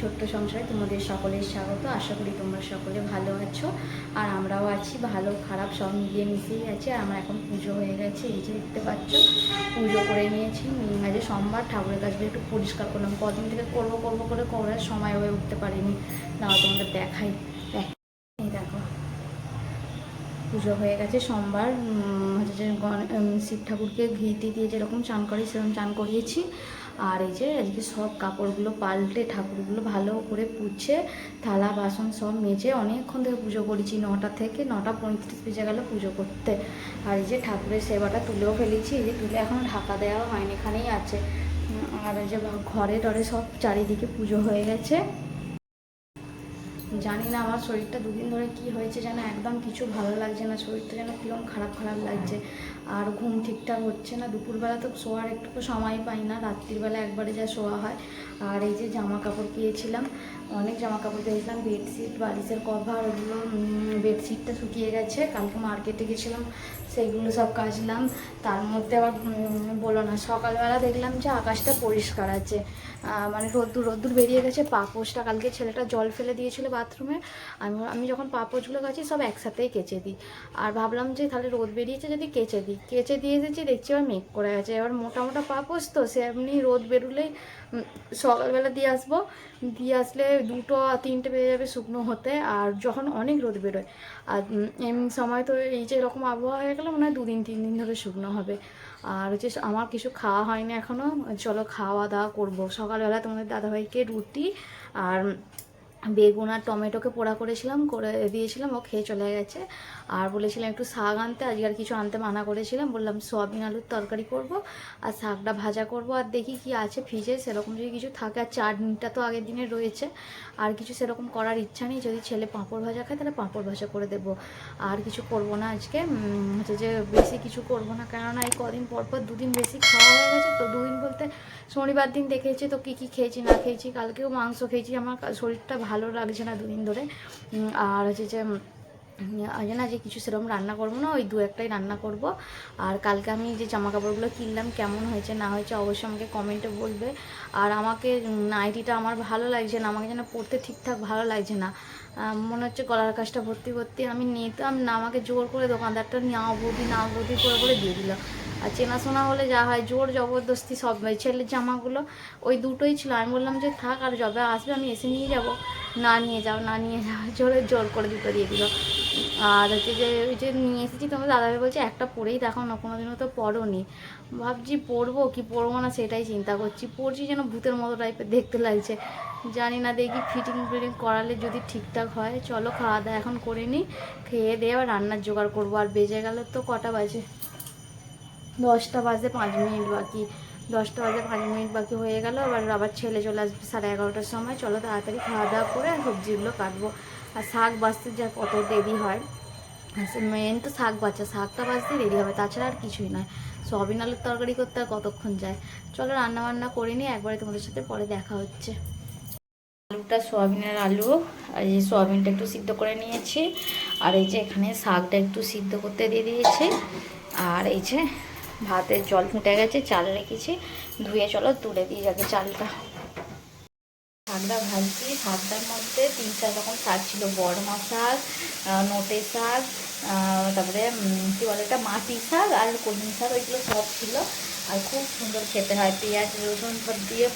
ছোট্ট সংসারে তোমাদের সকলের স্বাগত। আশা করি তোমরা সকলে ভালো আছো আর আমরাও আছি ভালো, খারাপ, সব মিলিয়ে মিশিয়ে আছি আর আমার এখন পুজো হয়ে গেছে। এই যে দেখতে পাচ্ছ, পুজো করে নিয়েছি। মাঝে সোমবার, ঠাকুরের কাছে একটু পরিষ্কার করলাম। কদিন থেকে করব করব করে করার সময় হয়ে উঠতে পারিনি। না তোমাদের দেখাই। দেখ- পুজো হয়ে গেছে সোমবার। যে শিব ঠাকুরকে ঘি টি দিয়ে যেরকম চান করি, সেরকম চান করিয়েছি। আর এই যে আজকে সব কাপড়গুলো পাল্টে ঠাকুরগুলো ভালো করে পুছে থালা, বাসন সব মেজে অনেকক্ষণ থেকে পুজো করেছি, নটা থেকে নটা পঁয়ত্রিশ বেজে গেল পুজো করতে। আর এই যে ঠাকুরের সেবাটা তুলেও ফেলেছি, এই যে তুলে এখনও ঢাকা দেওয়া হয়নি, এখানেই আছে। আর এই যে ঘরে টরে সব চারিদিকে পুজো হয়ে গেছে। জানি না আমার শরীরটা দুদিন ধরে কি হয়েছে যেন একদম কিছু ভালো লাগছে না, শরীরটা যেন কীরকম খারাপ খারাপ লাগছে। আর ঘুম ঠিকঠাক হচ্ছে না, দুপুরবেলা তো শোয়ার একটুকু সময় পাই না, রাত্রিবেলা একবারে যা শোয়া হয়। আর এই যে জামা কাপড় পেয়েছিলাম, অনেক জামা কাপড় পেয়েছিলাম, বেডশিট, বালিশের কভার, ওগুলো বেডশিটটা শুকিয়ে গেছে, কালকে মার্কেটে গেছিলাম সেইগুলো সব কাচলাম, তার মধ্যে আবার বলো না, সকালবেলা দেখলাম যে আকাশটা পরিষ্কার আছে মানে রোদ্দুর রোদ্দুর বেরিয়ে গেছে, পাপোশটা, কালকে ছেলেটা জল ফেলে দিয়েছিল বাথরুমে, আমি আমি যখন পাপোশগুলো কাছি সব একসাথেই কেচে দিই। আর ভাবলাম যে তাহলে রোদ বেরিয়েছে যদি কেচে দিই কেচে দিয়ে এসেছি দেখছি এবার মেঘ করে গেছে এবার মোটা মোটা পাপোশ তো সে এমনি রোদ বেরোলেই সকালবেলা দিয়ে আসব। দিয়ে আসলে দুটো তিনটে বেজে যাবে শুকনো হতে, আর যখন অনেক রোদ বেরোয়। আর এমনি সময় তো এই যে এরকম আবহাওয়া হয়ে গেলে মনে হয় দুদিন, তিন দিন ধরে শুকনো হবে। আর হচ্ছে আমার কিছু খাওয়া হয়নি এখনও চলো খাওয়া দাওয়া করব। সকালবেলা তোমাদের দাদাভাইকে রুটি, আর বেগুন আর টমেটোকে পোড়া করেছিলাম, করে দিয়েছিলাম, ও খেয়ে চলে গেছে। আর বলেছিলাম একটু শাক আনতে, আজকে আর কিছু আনতে মানা করেছিলাম, বললাম সোয়াবিন আলুর তরকারি করব আর শাকটা ভাজা করব আর দেখি কি আছে ফ্রিজে সেরকম যদি কিছু থাকে, আর চাটনিটা তো আগের দিনে রয়েছে, আর কিছু সেরকম করার ইচ্ছা নেই, যদি ছেলে পাঁপড় ভাজা খায়, তাহলে পাঁপড় ভাজা করে দেব। আর কিছু করব না আজকে হচ্ছে যে বেশি কিছু করব না, কেননা এই কদিন পর পর দুদিন বেশি খাওয়া হয়ে গেছে, তো দুদিন বলতে শনিবার দিন দেখেছি তো কী কী খেয়েছি, না খেয়েছি, কালকেও মাংস খেয়েছি, আমার শরীরটা ভালো লাগছে না দুদিন ধরে। আর হচ্ছে যে আজ না যে কিছু সেরকম রান্না করব না, ওই দু একটাই রান্না করব। আর কালকে আমি যে জামা কাপড়গুলো কিনলাম, কেমন হয়েছে না হয়েছে অবশ্যই আমাকে কমেন্টে বলবে। আর আমাকে নাইটিটা আমার ভালো লাগছে না, আমাকে যেন পরতে ঠিকঠাক ভালো লাগছে না। মনে হচ্ছে গলার কাজটা ভর্তি ভর্তি। আমি নিতাম না, আমাকে জোর করে দোকানদারটা নাও বৌদি নাও বৌদি করে করে দিয়ে দিল। আর চেনাশোনা হলে যা হয়, জোর জবরদস্তি সব ছেলের জামাগুলো, ওই দুটোই ছিল। আমি বললাম যে থাক, আর যবে আসবে আমি এসে নিয়ে যাব। না নিয়ে যাও, না নিয়ে যাও, জোরে জোর করে দুটো দিয়ে দিল। আর হচ্ছে যে ওই যে নিয়ে এসেছি, তোমার দাদাভাই বলছে, একটা পরেই দেখো না কোনো দিনও তো পরোনি। ভাবছি, পরবো কি, পরবো না সেটাই চিন্তা করছি। পরছি যেন ভূতের মতো টাইপের দেখতে লাগছে। জানি না দেখি ফিটিং ফিটিং করালে যদি ঠিকঠাক হয়, চলো খাওয়া দাওয়া এখন করে নিই খেয়ে দিয়ে আবার রান্নার জোগাড় করব। আর বেজে গেলে তো কটা বাজে? দশটা বাজে, পাঁচ মিনিট বাকি। দশটা বাজে, পাঁচ মিনিট বাকি হয়ে গেল। আবার আবার ছেলে চলে আসবে সাড়ে এগারোটার সময়। চলো তাড়াতাড়ি খাওয়া দাওয়া করে সবজিগুলো কাটবো। আর শাক বাঁচতে যা কত দেরি হয়। মেন তো শাক বাচ্চা শাকটা বাঁচতে দেরি হবে, তাছাড়া আর কিছুই নয়। সয়াবিন আলুর তরকারি করতে আর কতক্ষণ যায়? চলো রান্না বান্না করে নিই একবারে তোমাদের সাথে পরে দেখা হচ্ছে। আলুটা সোয়াবিনের আলু, আর এই সোয়াবিনটা একটু সিদ্ধ করে নিয়েছি। আর এই যে এখানে শাকটা একটু সিদ্ধ করতে দিয়ে দিয়েছি। আর এই যে ভাতের জল ফুটে গেছে, চাল রেখেছি। ধুয়ে চলো, তুলে দিয়ে যাবে চালটা। শাকটা ভাজছি। শাকটার মধ্যে তিন চার রকম শাক ছিল। বড়মা শাক নোটে শাক তারপরে কী বলে এটা? মাটি শাক আর কলমি শাক, ওইগুলো সব ছিল। আর খুব সুন্দর খেতে হয়। পেঁয়াজ, রসুন সব দিয়ে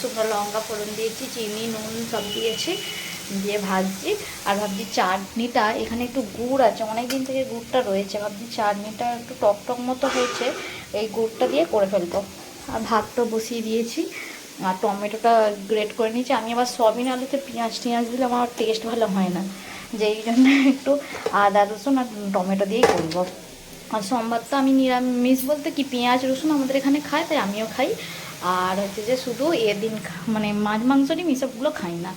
শুকনো লঙ্কা ফোড়ন দিয়েছি, চিনি, নুন সব দিয়েছি। দিয়ে ভাজছি আর ভাবছি চাটনিটা, এখানে একটু গুড় আছে অনেক দিন থেকে গুড়টা রয়েছে, ভাবছি চাটনিটা একটু টক টক মতো হয়েছে, এই গুড়টা দিয়ে করে ফেলব। আর ভাতটা বসিয়ে দিয়েছি, আর টমেটোটা গ্রেট করে নিয়েছি, আমি আবার সয়াবিন আলুতে পেঁয়াজ টিয়াজ দিলে আমার টেস্ট ভালো হয় না, যেই জন্য একটু আদা, রসুন আর টমেটো দিয়েই করব। আর সোমবার তো আমি নিরামিষ বলতে কি, পেঁয়াজ, রসুন আমাদের এখানে খায়, তাই আমিও খাই, আর হচ্ছে যে শুধু এদিন মানে মাছ, মাংস, ডিম, এসবগুলো খাই না।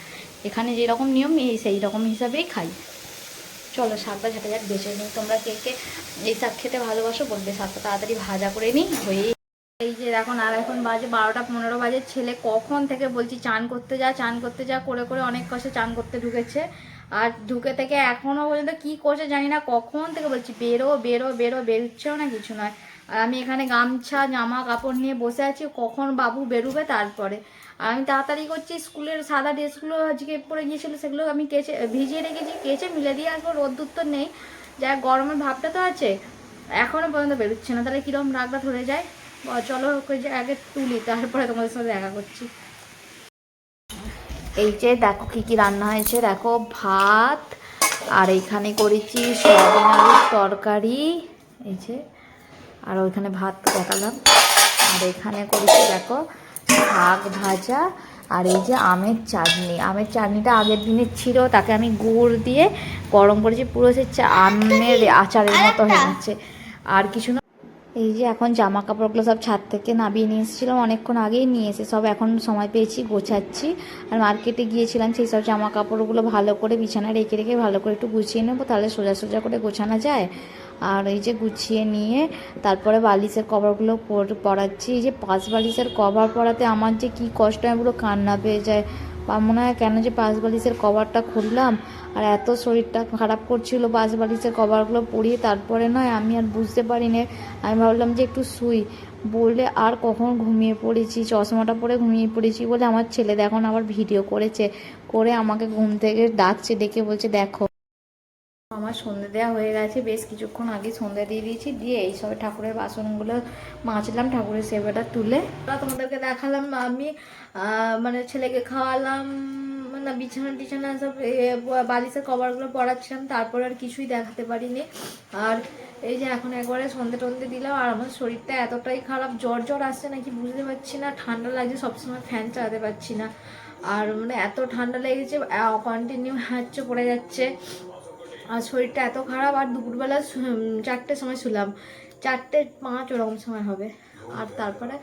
এখানে যেরকম নিয়ম, এই সেই রকম হিসাবেই খাই। চলো, শাকটা ঝাঁটাঝাট বেছে নিই। তোমরা কে কে এই শাক খেতে ভালোবাসো বলবে, শাকটা তাড়াতাড়ি ভাজা করে নিই। হয়ে এই যে এখন আর এখন বাজে বারোটা পনেরো বাজে। ছেলে কখন থেকে বলছি, চান করতে যা, চান করতে যা, করে করে অনেক কষ্টে চান করতে ঢুকেছে। আর ঢুকে থেকে এখনও পর্যন্ত কী করছে জানি না, কখন থেকে বলছি, বেরো বেরো বেরো, বেরোচ্ছেও না কিছু নয়। আর আমি এখানে গামছা, জামা কাপড় নিয়ে বসে আছি, কখন বাবু বেরোবে তারপরে। আমি তাড়াতাড়ি করছি, স্কুলের সাদা ড্রেসগুলো আজকে পরে গিয়েছিল, সেগুলো আমি কেচে, ভিজিয়ে রেখেছি, কেচে মিলে দিয়ে আসব, রোদ্দুর তো নেই। যা গরমের ভাবটা তো আছে। এখনও পর্যন্ত বেরোচ্ছে না, তাহলে কীরকম রাগটা ধরে যায়? চলো আগে তুলি, তারপরে তোমাদের সাথে দেখা করছি। এই যে দেখো কি কি রান্না হয়েছে, দেখো ভাত, আর এইখানে করেছি সয়াবিন আলুর তরকারি, এই যে, আর ওইখানে ভাত দেখালাম। আর এখানে করেছি, দেখো শাক ভাজা আর এই যে আমের চাটনি। আমের চাটনিটা আগের দিনের ছিল তাকে আমি গুড় দিয়ে গরম করেছি পুরো সে আমের আচারের মতো হয়ে যাচ্ছে। আর কিছু না এই যে এখন জামা কাপড়গুলো সব ছাদ থেকে নামিয়ে নিয়ে এসেছিলাম অনেকক্ষণ আগেই নিয়ে এসে সব এখন সময় পেয়েছি গোছাচ্ছি। আর মার্কেটে গিয়েছিলাম সেই সব জামা কাপড়গুলো ভালো করে বিছানায় রেখে রেখে ভালো করে একটু গুছিয়ে নেব তাহলে সোজা সোজা করে গোছানো যায়। আর এই যে গুছিয়ে নিয়ে তারপরে বালিশের কভারগুলো পর- পরাচ্ছি। এই যে পাঁচ বালিশের কভার পরাতে আমার যে কি কষ্ট হয় পুরো কান্না পেয়ে যায় মনে হয় কেন যে পাঁচ বালিশের কভারটা খুললাম আর এত শরীরটা খারাপ করছিল পাঁচ বালিশের কভারগুলো পরিয়ে তারপরে নয়, আমি আর বুঝতে পারি পারিনি। আমি ভাবলাম যে একটু শুই। বলে আর কখন ঘুমিয়ে পড়েছি, চশমাটা পরে ঘুমিয়ে পড়েছি বলে আমার ছেলে দেখুন আবার ভিডিও করেছে। করে আমাকে ঘুম থেকে ডাকছে, ডেকে বলছে, দেখো। আমার সন্ধে দেওয়া হয়ে গেছে, বেশ কিছুক্ষণ আগে সন্ধে দিয়ে দিয়েছি, দিয়ে এই সব ঠাকুরের বাসনগুলো মাজলাম, ঠাকুরের সেবাটা তুলে। তোমাদেরকে দেখালাম, আমি মানে ছেলেকে খাওয়ালাম না বিছানা টিছানা সব বালিশের কভারগুলো পড়াচ্ছিলাম তারপর আর কিছুই দেখাতে পারিনি। আর এই যে এখন একবারে সন্ধে টন্ধে দিলাম, আর আমার শরীরটা এতটাই খারাপ, জ্বর জ্বর আসছে নাকি বুঝতে পারছি না, ঠান্ডা লাগছে, সবসময় ফ্যান চালাতে পারছি না। আর মানে এত ঠান্ডা লেগেছে কন্টিনিউ হাঁচছে পড়ে যাচ্ছে। আর শরীরটা এত খারাপ, আর দুপুরবেলা চারটের সময় শুলাম। চারটে পাঁচ ওরকম সময় হবে। আর তারপরে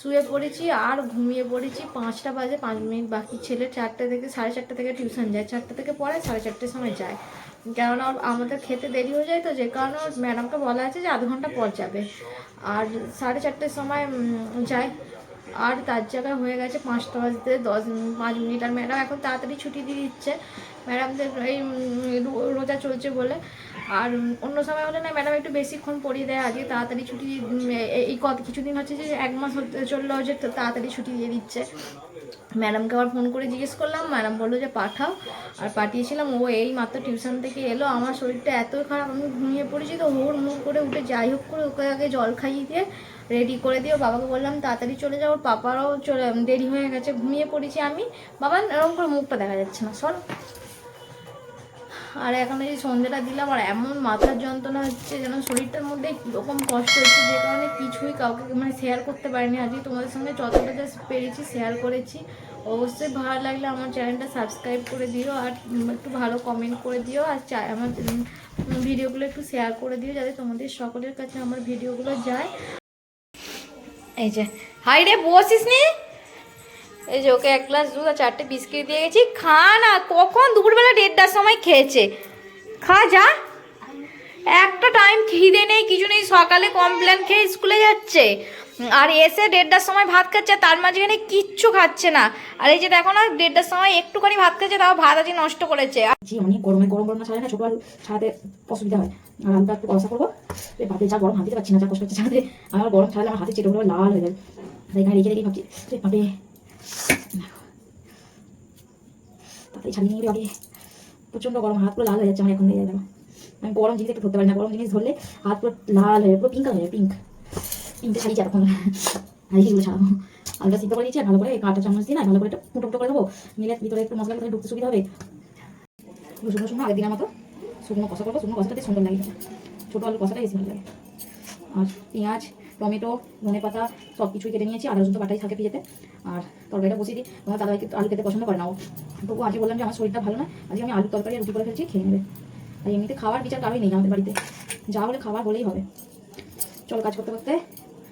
শুয়ে পড়েছি, আর ঘুমিয়ে পড়েছি। পাঁচটা বাজে, পাঁচ মিনিট বাকি। ছেলে চারটে থেকে, সাড়ে চারটে থেকে টিউশন যায়। চারটে থেকে পড়ে সাড়ে চারটের সময় যায়। কেননা আমাদের খেতে দেরি হয়ে যায় তো, যে কারণে ম্যাডামকে বলা আছে যে আধ ঘণ্টা পর যাবে। আর সাড়ে চারটের সময় যায়। আর তার জায়গায় হয়ে গেছে পাঁচটা বাজতে দশ পাঁচ মিনিট। আর ম্যাডাম এখন তাড়াতাড়ি ছুটি দিয়ে দিচ্ছে। ম্যাডামদের এই রোজা চলছে বলে। আর অন্য সময় হলে না ম্যাডাম একটু বেশিক্ষণ পড়িয়ে দেয় আজকে তাড়াতাড়ি ছুটি এই কত, কিছুদিন হচ্ছে যে এক মাস হতে চলল যে তাড়াতাড়ি ছুটি দিয়ে দিচ্ছে। ম্যাডামকে আবার ফোন করে জিজ্ঞেস করলাম, ম্যাডাম বলল যে পাঠাও। আর পাঠিয়েছিলাম, ও এই মাত্র টিউশন থেকে এলো। আমার শরীরটা এত খারাপ, আমি ঘুমিয়ে পড়েছি তো হোর মুড় করে উঠে যাই হোক করে ওকে আগে জল খাইয়ে দিয়ে রেডি করে দিয়ে বাবাকে বললাম, তাড়াতাড়ি চলে যাও, ওর পাপারাও চলে দেরি হয়ে গেছে, ঘুমিয়ে পড়েছি আমি। বাবা, এরকম করে মুখটা দেখা যাচ্ছে না, সর। আর এখন এই সন্ধেটা দিলাম, আর এমন মাথার যন্ত্রণা হচ্ছে যেন শরীরটার মধ্যে কীরকম কষ্ট হচ্ছে, যে কারণে কিছুই কাউকে মানে শেয়ার করতে পারিনি। আজকে তোমাদের সঙ্গে যতটা যা পেরেছি শেয়ার করেছি। অবশ্যই ভালো লাগলে আমার চ্যানেলটা সাবস্ক্রাইব করে দিও, আর একটু ভালো কমেন্ট করে দিও, আর আমার ভিডিওগুলো একটু শেয়ার করে দিও, যাতে তোমাদের সকলের কাছে আমার ভিডিওগুলো যায়। এই যে, হাই রে, বসিস নি? এই যে, ওকে এক গ্লাস দুধ আর চারটে বিস্কিট দিয়ে গেছি খা না, কখন দুপুরবেলা দেড়টার সময় খেয়েছে। খা, যা। একটা টাইম খিদে নেই, কিছু নেই, সকালে কমপ্লেন খেয়ে স্কুলে যাচ্ছে। আর এসে দেড়টার সময় ভাত খাচ্ছে তার মাঝখানে কিচ্ছু খাচ্ছে না। আর এই যে দেখো না, দেড়টার সময় একটুখানি ভাত খাচ্ছে, তাও ভাত আজকে নষ্ট করেছে। অনেক গরমে গরম গরম ছাড়ে না, ছোটো ছাড়াতে অসুবিধা হয়। আর আলুটা একটু কষা করব। বাপরে যা গরম হাত পারছি না, যা কষ্ট হচ্ছে ছাড়াতে আমার গরম ছাড়ালে আমার হাতে চেটেগুলো লাল হয়ে যায় তাই এখানে রেখে রেখে ভাবছি দেখো। তাড়াতাড়ি ছাড়িয়ে নিয়ে প্রচণ্ড গরম, হাত পুরো লাল হয়ে যাচ্ছে আমার এখন দিয়ে দেখো। আমি গরম জিনিস একটু ধরতে পারি না, গরম জিনিস ধরলে হাত পুরো লাল হয়ে পুরো পিঙ্ক হয়ে যায় পিঙ্ক পিঙ্কটা ছাড়িয়েছি এরকম আর এইগুলো ছাড়াবো। আলুটা সিদ্ধ করে দিচ্ছি আর ভালো করে কাঁটা চামচ দিয়ে না, ভালো করে একটু ফুটো ফুটো করে দেবো। নিলে ভিতরে একটু মশলা ঢুকতে সুবিধা হবে। শুকনো শুকনো আগের দিনের মতো। শুকনো কষা করব, শুকনো কষাটাতে সুন্দর লাগে ছোটো আলু কষাটা বেশি ভালো লাগে। আর পেঁয়াজ, টমেটো, ধনে পাতা সব কিছুই কেটে নিয়েছি, আদা রসুন তো বাটাই থাকে পিজেতে আর তরকারিটা বসিয়ে দিই। তোমার দাদাভাই কিন্তু আলু খেতে পছন্দ করে না, ও তবু আজকে বললাম যে আমার শরীরটা ভালো না, আজকে আমি আলু তরকারি রুটি করে ফেলছি, খেয়ে নেবে। আর এমনিতে খাওয়ার বিচার কারোই নেই আমাদের বাড়িতে। যা হলে খাবার হলেই হবে। চলো কাজ করতে করতে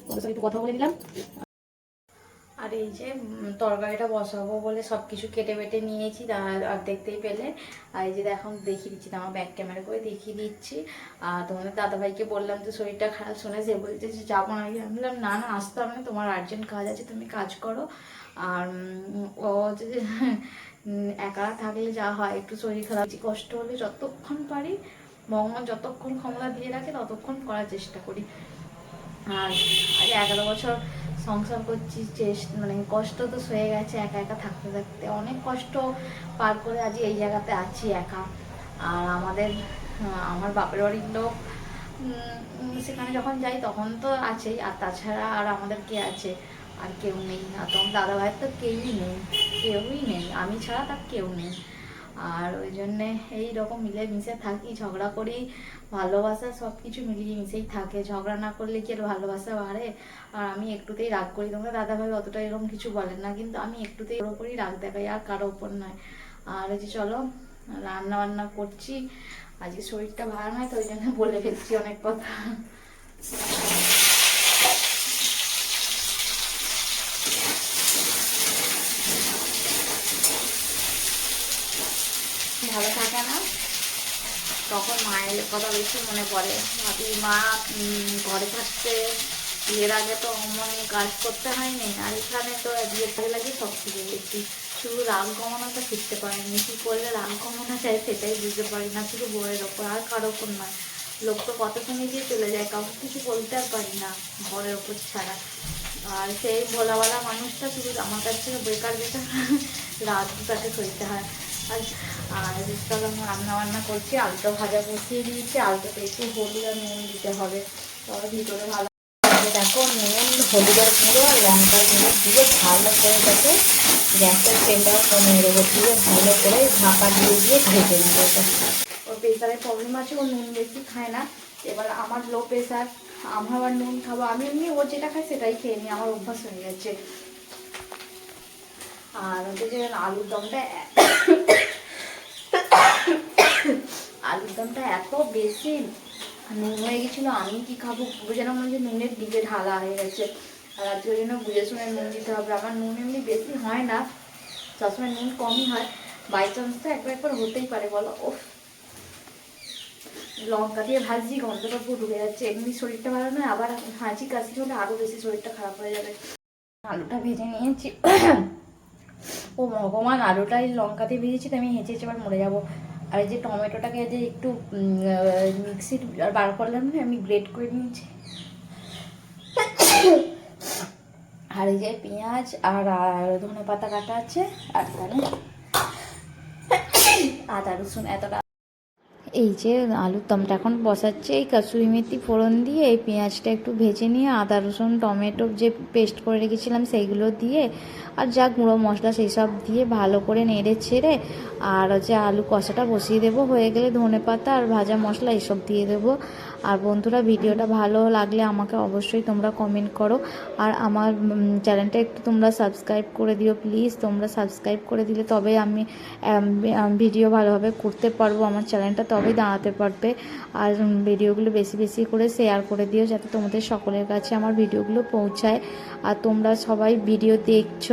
তোমাদের সাথে একটু কথা বলে নিলাম। আর এই যে তরকারিটা বসাবো বলে সব কিছু কেটে বেটে নিয়েছি আর দেখতেই পেলে। আর এই যে এখন দেখিয়ে দিচ্ছি আমার ব্যাক ক্যামেরা করে দেখিয়ে দিচ্ছি। আর তোমাদের দাদাভাইকে বললাম তো শরীরটা খারাপ শুনে, সে বলছে যে, যাব না। আমি বললাম, না না, আসতে হবে না, তোমার আর্জেন্ট কাজ আছে, তুমি কাজ করো। আর ও যে একা থাকলে যা হয়, একটু শরীর খারাপ। কষ্ট হলে যতক্ষণ পারি, ভগবান যতক্ষণ ক্ষমতা দিয়ে রাখে, ততক্ষণ করার চেষ্টা করি। আর এগারো বছর সংসার করছি চেষ্ট মানে কষ্ট তো সয়ে গেছে একা একা থাকতে থাকতে। অনেক কষ্ট পার করে আজ এই জায়গাতে আছি একা। আর আমাদের আমার বাপের বাড়ির লোক সেখানে যখন যাই তখন তো আছেই। আর তাছাড়া আর আমাদের কে আছে? আর কেউ নেই। আর তোমার দাদা ভাইয়ের তো কেউই নেই। কেউই নেই। আমি ছাড়া তার কেউ নেই। আর ওই জন্যে এই রকম মিলে মিশে থাকি, ঝগড়া করি, ভালোবাসা সব কিছু মিলিয়ে মিশেই থাকে। ঝগড়া না করলে কি আর ভালোবাসা বাড়ে? আর আমি একটুতেই রাগ করি। তোমরা দাদা ভাই অতটা এরকম কিছু বলেন না, কিন্তু আমি একটুতেই ওর ওপরই রাগ দেখাই, আর কারও ওপর নয়। আর এই যে চলো রান্না বান্না করছি। আজকে শরীরটা ভালো নয়, তো ওই জন্য বলে ফেলছি অনেক কথা। ভালো থাকে না। তখন মায়ের কথা বেশি মনে পড়ে। ভাবি, মা ঘরে থাকতে বিয়ের আগে তো মানে কাজ করতে হয়নি। আর এখানে তো বিয়ের কাজে লাগে সব কিছু বেশি শুধু রাগ কমানোটা শিখতে পারিনি। কী করলে রাগ কমানো যায় সেটাই বুঝতে পারি না। শুধু বউয়ের ওপর, আর কারও ওপর নয়। লোক তো কত সময় দিয়ে চলে যায়, কাউকে কিছু বলতে আর পারি না বরের ওপর ছাড়া। আর সেই ভোলাওয়ালা মানুষটা শুধু আমার কাছ থেকে বেকার বেকার রাত তাকে সইতে হয়। আর চলো রান্না বান্না করছি, আলুটা ভাজা বসিয়ে দিয়েছি আলুটাতে একটু হলুদ আর নুন দিতে হবে। তবে ভিতরে ভালো দেখো, নুন হলুদের গুঁড়ো আর লঙ্কার গুঁড়ো দিয়ে ভালো করে যাতে গ্যাসের তেলটা কমিয়ে দেবো দিয়ে ভালো করে ঢাকা দিয়ে দিয়ে ভেজে নেব ওর প্রেশারের প্রবলেম আছে, ও নুন বেশি খায় না। এবার আমার লো প্রেশার আমার আবার নুন খাব। আমি এমনি ও যেটা খাই সেটাই খেয়ে নিই, আমার অভ্যাস হয়ে গেছে। আর হচ্ছে আলুর দমটা আলুর দমটা এত বেশি নুন হয়ে গেছিল, আমি কি খাব? পুরো যেন মনে হচ্ছে নুনের দিকে ঢালা হয়ে গেছে। আর আজকে ওই জন্য বুঝে শুনে নুন দিতে হবে। আমার নুন এমনি বেশি হয় না সবসময় নুন কমই হয়। বাই চান্স তো একবার একবার হতেই পারে, বলো। ও লঙ্কা দিয়ে ভাজি, গন্ধটা পুরো ঢুকে যাচ্ছে। এমনি শরীরটা ভালো নয়, আবার হাঁচি কাশি হলে আরও বেশি শরীরটা খারাপ হয়ে যাবে। আলুটা ভেজে নিয়েছি। ও ভগবান আলুটা এই লঙ্কা দিয়ে ভেজেছি তো আমি হেঁচে হেঁচে এবার মরে যাব। আর এই যে টমেটোটাকে যে একটু মিক্সির আর বার করলাম না, আমি গ্রেট করে নিয়েছি। আর এই যে পেঁয়াজ আর আর ধনে পাতা কাটা আছে, আর তাহলে আদা, রসুন, এতটা এই যে আলুর দমটা এখন বসাচ্ছে, এই কাসুরি মেথি ফোড়ন দিয়ে এই পেঁয়াজটা একটু ভেজে নিয়ে আদা, রসুন, টমেটো যে পেস্ট করে রেখেছিলাম সেইগুলো দিয়ে আর যা গুঁড়ো মশলা সেই সব দিয়ে ভালো করে নেড়ে ছেড়ে আর হচ্ছে আলু কষাটা বসিয়ে দেবো। হয়ে গেলে ধনে পাতা আর ভাজা মশলা এসব দিয়ে দেবো। আর বন্ধুরা, ভিডিওটা ভালো লাগলে আমাকে অবশ্যই তোমরা কমেন্ট করো। আর আমার চ্যানেলটা একটু তোমরা সাবস্ক্রাইব করে দিও প্লিজ তোমরা সাবস্ক্রাইব করে দিলে তবে আমি ভিডিও ভালোভাবে করতে পারব, আমার চ্যানেলটা তবেই দাঁড়াতে পারবে। আর ভিডিওগুলো বেশি বেশি করে শেয়ার করে দিও যাতে তোমাদের সকলের কাছে আমার ভিডিওগুলো পৌঁছায়। আর তোমরা সবাই ভিডিও দেখছ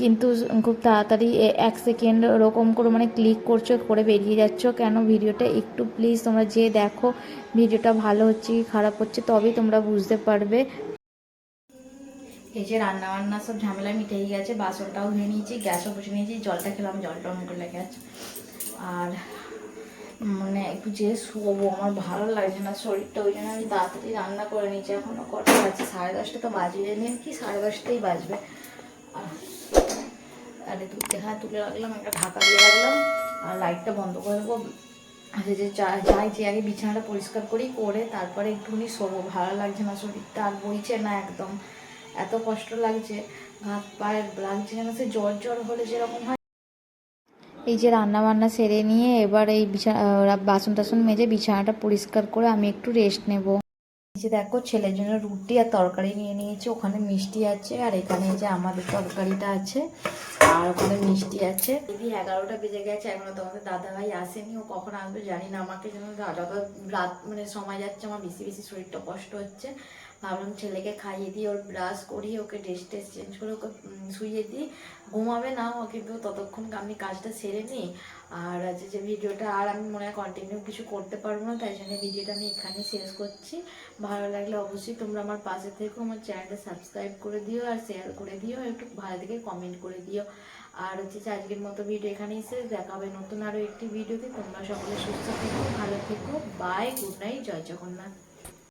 কিন্তু খুব তাড়াতাড়ি এক সেকেন্ড ওরকম করে মানে ক্লিক করছ, করে বেরিয়ে যাচ্ছ। কেন? ভিডিওটা একটু প্লিজ তোমরা যে দেখো। ভিডিওটা ভালো হচ্ছে কি খারাপ হচ্ছে তবেই তোমরা বুঝতে পারবে। এই যে রান্না বান্না সব ঝামেলা মিটেই গেছে, বাসনটাও ধুয়ে নিয়েছি, গ্যাসও বসে নিয়েছি, জলটা খেলাম জলটা মুখে লেগে আছে। আর মানে একটু যে শোবো, আমার ভালো লাগছে না, শরীরটা ওই জন্য আমি তাড়াতাড়ি রান্না করে নিয়েছি এখনও কটা বাজছে, সাড়ে দশটা তো বাজিয়ে নিয়ে কি সাড়ে দশটাই বাজবে। আর দুধ দেখা তুলে রাখলাম, একটা ঢাকা দিয়ে রাখলাম, আর লাইটটা বন্ধ করে দেবো। আর যে যাই, যে আগে বিছানাটা পরিষ্কার করি, করে তারপরে একটুখানি শোবো। ভালো লাগছে না শরীরটা আর বইছে না একদম। এত কষ্ট লাগছে, হাত পায়ের লাগছে যেন, সে জ্বর জ্বর হলে যেরকম হয়। এই যে রান্না বান্না সেরে নিয়ে এবার এই বিছানা বাসন টাসন মেজে বিছানাটা পরিষ্কার করে আমি একটু রেস্ট নেব। যে দেখো, ছেলের জন্য রুটি আর তরকারি নিয়ে নিয়েছি। ওখানে মিষ্টি আছে আর এখানে যে আমাদের তরকারিটা আছে আর ওখানে মিষ্টি আছে। দিদি এগারোটা বেজে গেছে, এখনও তোমাদের দাদা ভাই আসেনি। ও কখন আসবে জানি না। আমাকে যেন রাত মানে সময় যাচ্ছে, আমার বেশি বেশি শরীরটা কষ্ট হচ্ছে। ভাবলাম ছেলেকে খাইয়ে দিই ওর ব্রাশ করি ওকে ড্রেস টেস চেঞ্জ করে ওকে শুইয়ে দিই। ঘুমাবে না ও, কিন্তু ততক্ষণ আমি কাজটা সেরে নিই। আর আছে যে ভিডিওটা, আর আমি মনে হয় কন্টিনিউ কিছু করতে পারব না, তাই জন্য ভিডিওটা আমি এখানে শেষ করছি। ভালো লাগলে অবশ্যই তোমরা আমার পাশে থেকো, আমার চ্যানেলটা সাবস্ক্রাইব করে দিও আর শেয়ার করে দিও একটু ভালো থেকে কমেন্ট করে দিও। আর হচ্ছে আজকের মতো ভিডিও এখানেই শেষ, দেখা হবে নতুন আরও একটি ভিডিওতে তোমরা সকলে সুস্থ থেকো, ভালো থেকো বাই গুড নাইট জয় জগন্নাথ।